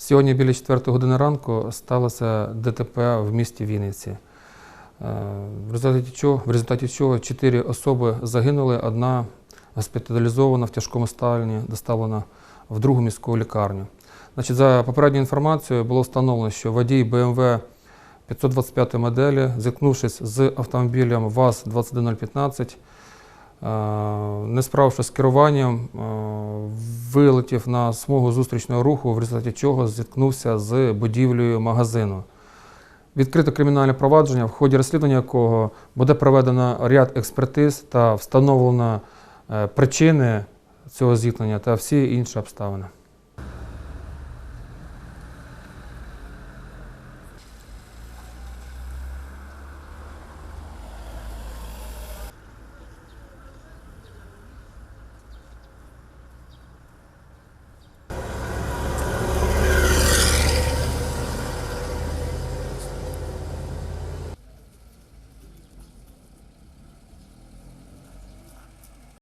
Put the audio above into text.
Сьогодні біля 4 години ранку сталося ДТП в місті Вінниці. Е, В результаті чого, в результаті чого чотири особи загинули, одна госпіталізована в тяжкому стані, доставлена в другу міську лікарню. Значить, за попередньою інформацією було встановлено, що водій БМВ 525 моделі, зіткнувшись з автомобілем ВАЗ-21015, е, не справившись з керуванням, е, вилетів на смугу зустрічного руху, в результаті чого зіткнувся з будівлею магазину. Відкрите кримінальне провадження, в ході розслідування якого буде проведено ряд експертиз та встановлено е, причини цього зіткнення та всі інші обставини.